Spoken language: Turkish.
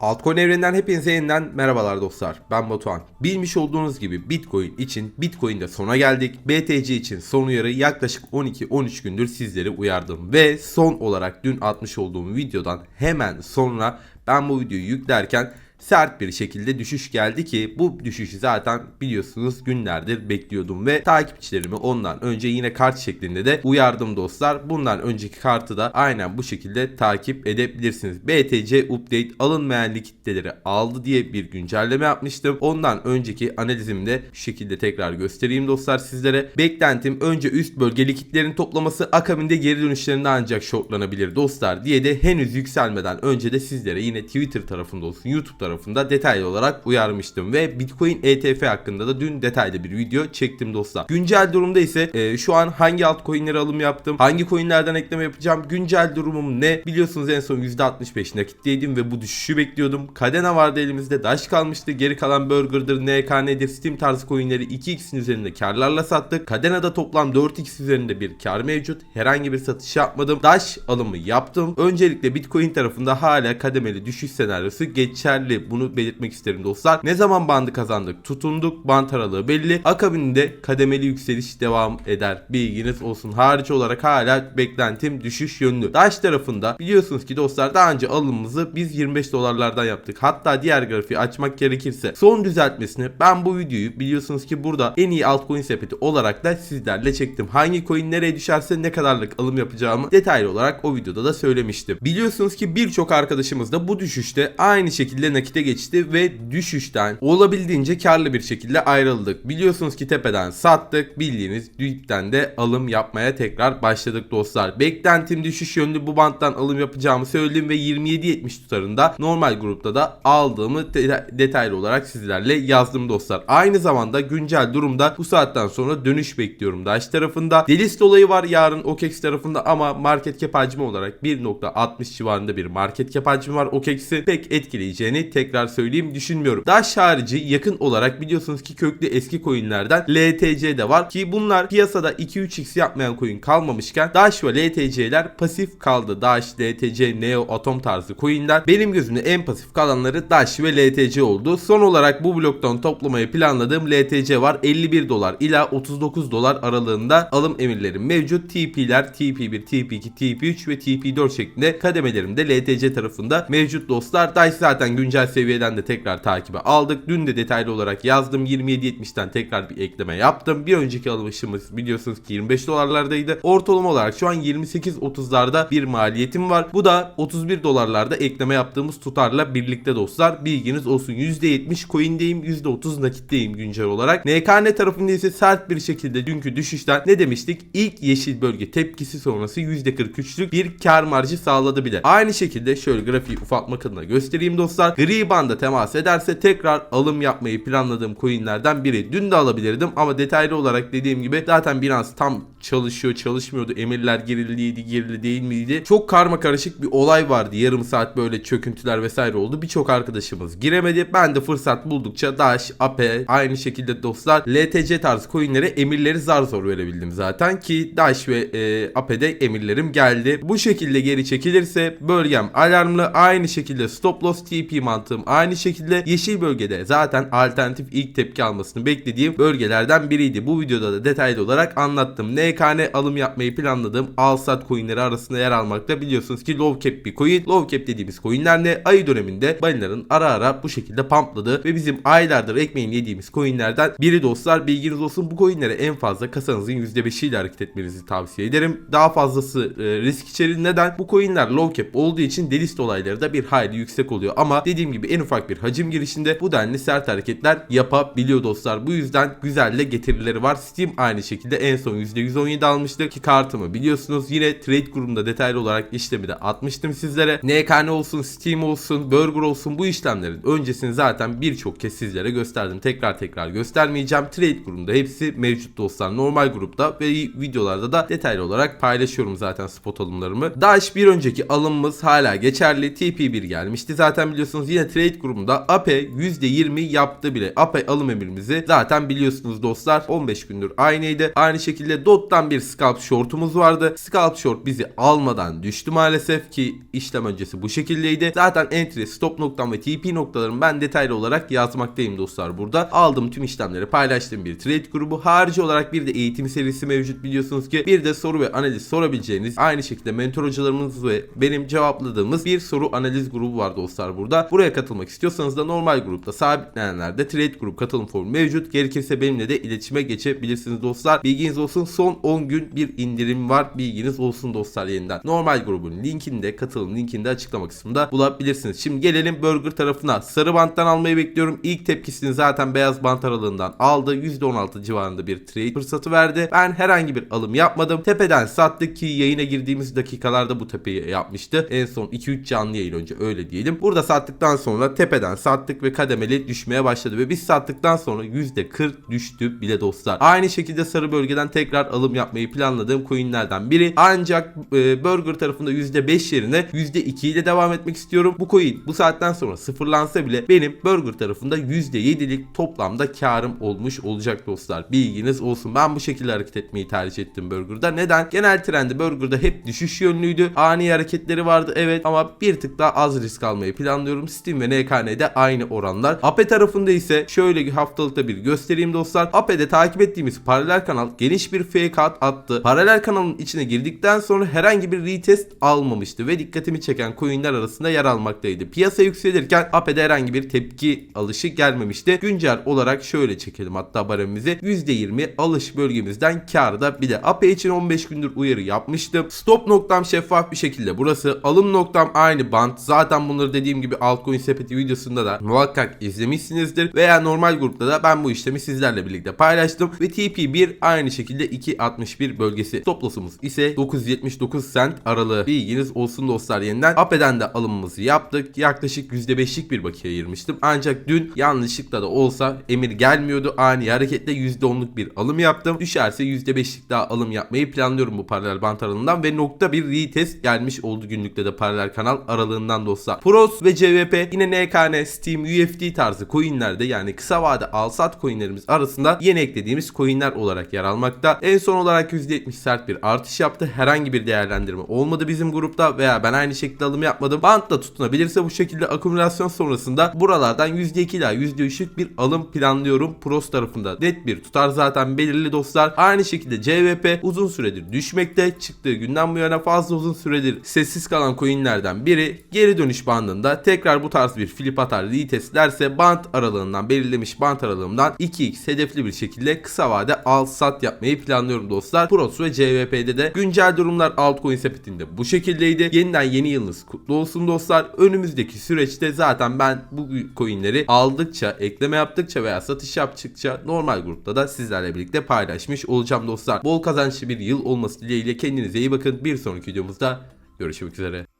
Altcoin evreninden hepinize yeniden merhabalar dostlar. Ben Batuhan. Bilmiş olduğunuz gibi Bitcoin için Bitcoin'de sona geldik. BTC için son uyarı yaklaşık 12-13 gündür sizleri uyardım. Ve son olarak dün atmış olduğum videodan hemen sonra ben bu videoyu yüklerken sert bir şekilde düşüş geldi ki bu düşüşü zaten biliyorsunuz günlerdir bekliyordum ve takipçilerimi ondan önce yine kart şeklinde de uyardım dostlar. Bundan önceki kartı da aynen bu şekilde takip edebilirsiniz. BTC update alınmayan likitleri aldı diye bir güncelleme yapmıştım. Ondan önceki analizimde şu şekilde tekrar göstereyim dostlar sizlere. Beklentim önce üst bölge likitlerin toplaması akabinde geri dönüşlerinde ancak shortlanabilir dostlar diye de henüz yükselmeden önce de sizlere yine Twitter tarafında olsun YouTube tarafında detaylı olarak uyarmıştım ve Bitcoin ETF hakkında da dün detaylı bir video çektim dostlar. Güncel durumda ise e, şu an hangi altcoin'lere alım yaptım, hangi coin'lerden ekleme yapacağım, güncel durumum ne? Biliyorsunuz en son %65 nakitteydim ve bu düşüşü bekliyordum. Kadena vardı elimizde, Dash kalmıştı. Geri kalan Burger'dır, NKN'dir, Steam tarzı coin'leri 2x'in üzerinde karlarla sattık. Kadena'da toplam 4x üzerinde bir kar mevcut. Herhangi bir satış yapmadım. Dash alımı yaptım. Öncelikle Bitcoin tarafında hala kademeli düşüş senaryosu geçerli. Bunu belirtmek isterim dostlar. Ne zaman bandı kazandık? Tutunduk. Band aralığı belli. Akabinde kademeli yükseliş devam eder. Bilginiz olsun. Hariç olarak hala beklentim düşüş yönlü. Dash tarafında biliyorsunuz ki dostlar daha önce alımımızı biz 25 dolarlardan yaptık. Hatta diğer grafiği açmak gerekirse son düzeltmesini ben bu videoyu biliyorsunuz ki burada en iyi altcoin sepeti olarak da sizlerle çektim. Hangi coin nereye düşerse ne kadarlık alım yapacağımı detaylı olarak o videoda da söylemiştim. Biliyorsunuz ki birçok arkadaşımız da bu düşüşte aynı şekilde nakite geçti ve düşüşten olabildiğince karlı bir şekilde ayrıldık. Biliyorsunuz ki tepeden sattık. Bildiğiniz dipten de alım yapmaya tekrar başladık dostlar. Beklentim düşüş yönlü bu banttan alım yapacağımı söyledim ve 27.70 tutarında normal grupta da aldığımı de- detaylı olarak sizlerle yazdım dostlar. Aynı zamanda güncel durumda bu saatten sonra dönüş bekliyorum Dash tarafında. Delist olayı var yarın OKEX tarafında ama market cap hacmi olarak 1.60 civarında bir market cap hacmi var. OKEX'i pek etkileyeceğini tekrar söyleyeyim düşünmüyorum. Dash harici yakın olarak biliyorsunuz ki köklü eski coinlerden LTC de var ki bunlar piyasada 2-3x yapmayan coin kalmamışken Dash ve LTC'ler pasif kaldı. Dash, LTC, Neo, Atom tarzı coinler. Benim gözümde en pasif kalanları Dash ve LTC oldu. Son olarak bu bloktan toplamayı planladığım LTC var. 51 dolar ila 39 dolar aralığında alım emirlerim mevcut. TP'ler TP1, TP2, TP3 ve TP4 şeklinde kademelerim de LTC tarafında mevcut dostlar. Dash zaten güncel seviyeden de tekrar takibe aldık. Dün de detaylı olarak yazdım. 27.70'ten tekrar bir ekleme yaptım. Bir önceki alışımız biliyorsunuz ki 25 dolarlardaydı. Ortalama olarak şu an 28.30'larda bir maliyetim var. Bu da 31 dolarlarda ekleme yaptığımız tutarla birlikte dostlar. Bilginiz olsun. %70 coin'deyim, %30 nakitteyim güncel olarak. NKN tarafında ise sert bir şekilde dünkü düşüşten ne demiştik? İlk yeşil bölge tepkisi sonrası %43'lük bir kar marjı sağladı bile. Aynı şekilde şöyle grafiği ufaltmak adına göstereyim dostlar. Gri banda temas ederse tekrar alım yapmayı planladığım coinlerden biri. Dün de alabilirdim ama detaylı olarak dediğim gibi zaten Binance tam çalışıyor çalışmıyordu. Emirler giriliydi girili değil miydi? Çok karma karışık bir olay vardı. Yarım saat böyle çöküntüler vesaire oldu. Birçok arkadaşımız giremedi. Ben de fırsat buldukça Dash, AP aynı şekilde dostlar LTC tarzı coinlere emirleri zar zor verebildim zaten ki Dash ve e, AP'de emirlerim geldi. Bu şekilde geri çekilirse bölgem alarmlı aynı şekilde stop loss TP mantığım aynı şekilde yeşil bölgede zaten alternatif ilk tepki almasını beklediğim bölgelerden biriydi. Bu videoda da detaylı olarak anlattım. NKN alım yapmayı planladığım al sat coinleri arasında yer almakta biliyorsunuz ki low cap bir coin. Low cap dediğimiz coinler ne? Ayı döneminde balinaların ara ara bu şekilde pumpladı ve bizim aylardır ekmeğin yediğimiz coinlerden biri dostlar. Bilginiz olsun bu coinlere en fazla kasanızın %5 ile hareket etmenizi tavsiye ederim. Daha fazlası e, risk içerir. Neden? Bu coinler low cap olduğu için delist olayları da bir hayli yüksek oluyor. Ama dediğim gibi en ufak bir hacim girişinde bu denli sert hareketler yapabiliyor dostlar. Bu yüzden güzel de getirileri var. Steam aynı şekilde en son %117 almıştı ki kartımı biliyorsunuz. Yine trade grubunda detaylı olarak işlemi de atmıştım sizlere. NKN olsun, Steam olsun, Burger olsun bu işlemlerin öncesini zaten birçok kez sizlere gösterdim. Tekrar tekrar göstermeyeceğim. Trade grubunda hepsi mevcut dostlar. Normal grupta ve videolarda da detaylı olarak paylaşıyorum zaten spot alımlarımı. Dash bir önceki alımımız hala geçerli. TP1 gelmişti. Zaten biliyorsunuz yine trade grubunda APE %20 yaptı bile. APE alım emrimizi zaten biliyorsunuz dostlar 15 gündür aynıydı. Aynı şekilde DOT'tan bir scalp shortumuz vardı. Scalp short bizi almadan düştü maalesef ki işlem öncesi bu şekildeydi. Zaten entry, stop noktam ve TP noktalarımı ben detaylı olarak yazmaktayım dostlar burada. Aldığım tüm işlemleri paylaştığım bir trade grubu. Harici olarak bir de eğitim serisi mevcut biliyorsunuz ki. Bir de soru ve analiz sorabileceğiniz aynı şekilde mentor hocalarımız ve benim cevapladığımız bir soru analiz grubu var dostlar burada. Buraya katılmak istiyorsanız da normal grupta sabitlenenlerde trade grup katılım formu mevcut. Gerekirse benimle de iletişime geçebilirsiniz dostlar. Bilginiz olsun son 10 gün bir indirim var. Bilginiz olsun dostlar yeniden. Normal grubun linkini de katılım linkini de açıklama kısmında bulabilirsiniz. Şimdi gelelim burger tarafına. Sarı banttan almayı bekliyorum. İlk tepkisini zaten beyaz bant aralığından aldı. %16 civarında bir trade fırsatı verdi. Ben herhangi bir alım yapmadım. Tepeden sattık ki yayına girdiğimiz dakikalarda bu tepeyi yapmıştı. En son 2-3 canlı yayın önce öyle diyelim. Burada sattıktan sonra tepeden sattık ve kademeli düşmeye başladı ve biz sattıktan sonra %40 düştü bile dostlar. Aynı şekilde sarı bölgeden tekrar alım yapmayı planladığım coinlerden biri. Ancak e, Burger tarafında %5 yerine %2 ile devam etmek istiyorum. Bu coin bu saatten sonra sıfırlansa bile benim Burger tarafında %7'lik toplamda karım olmuş olacak dostlar. Bilginiz olsun. Ben bu şekilde hareket etmeyi tercih ettim Burger'da. Neden? Genel trendi Burger'da hep düşüş yönlüydü. Ani hareketleri vardı evet ama bir tık daha az risk almayı planlıyorum. Steam ve NKN'de aynı oranlar. AP tarafında ise şöyle haftalıkta bir göstereyim dostlar. AP'de takip ettiğimiz paralel kanal geniş bir fake out attı. Paralel kanalın içine girdikten sonra herhangi bir retest almamıştı ve dikkatimi çeken coinler arasında yer almaktaydı. Piyasa yükselirken AP'de herhangi bir tepki alışı gelmemişti. Güncel olarak şöyle çekelim hatta baremimizi. %20 alış bölgemizden karda. Bir de AP için 15 gündür uyarı yapmıştım. Stop noktam şeffaf bir şekilde burası. Alım noktam aynı band. Zaten bunları dediğim gibi altcoin sepeti videosunda da muhakkak izlemişsinizdir. Veya normal grupta da ben bu işlemi sizlerle birlikte paylaştım. Ve TP1 aynı şekilde 2.61 bölgesi. Stop loss'umuz ise 979 cent aralığı. Bilginiz olsun dostlar yeniden. AP'den de alımımızı yaptık. Yaklaşık %5'lik bir bakiye ayırmıştım. Ancak dün yanlışlıkla da olsa emir gelmiyordu. Ani hareketle %10'luk bir alım yaptım. Düşerse %5'lik daha alım yapmayı planlıyorum bu paralel bant aralığından ve nokta bir retest gelmiş oldu günlükte de paralel kanal aralığından dostlar. Pros ve CVP yine NKN, Steam, UFD tarzı coinlerde yani kısa vade al sat coinlerimiz arasında yeni eklediğimiz coinler olarak yer almakta. En son olarak %70 sert bir artış yaptı. Herhangi bir değerlendirme olmadı bizim grupta veya ben aynı şekilde alım yapmadım. Bantla tutunabilirse bu şekilde akümülasyon sonrasında buralardan %2 ila %3'lük bir alım planlıyorum. Pros tarafında net bir tutar zaten belirli dostlar. Aynı şekilde CVP uzun süredir düşmekte. Çıktığı günden bu yana fazla uzun süredir sessiz kalan coinlerden biri geri dönüş bandında tekrar bu tarz bir flip atar retestlerse band aralığından belirlemiş band aralığından 2x hedefli bir şekilde kısa vade al sat yapmayı planlıyorum dostlar. Pros ve CVP'de de güncel durumlar altcoin sepetinde bu şekildeydi. Yeniden yeni yılınız kutlu olsun dostlar. Önümüzdeki süreçte zaten ben bu coinleri aldıkça, ekleme yaptıkça veya satış yaptıkça normal grupta da sizlerle birlikte paylaşmış olacağım dostlar. Bol kazançlı bir yıl olması dileğiyle kendinize iyi bakın. Bir sonraki videomuzda görüşmek üzere.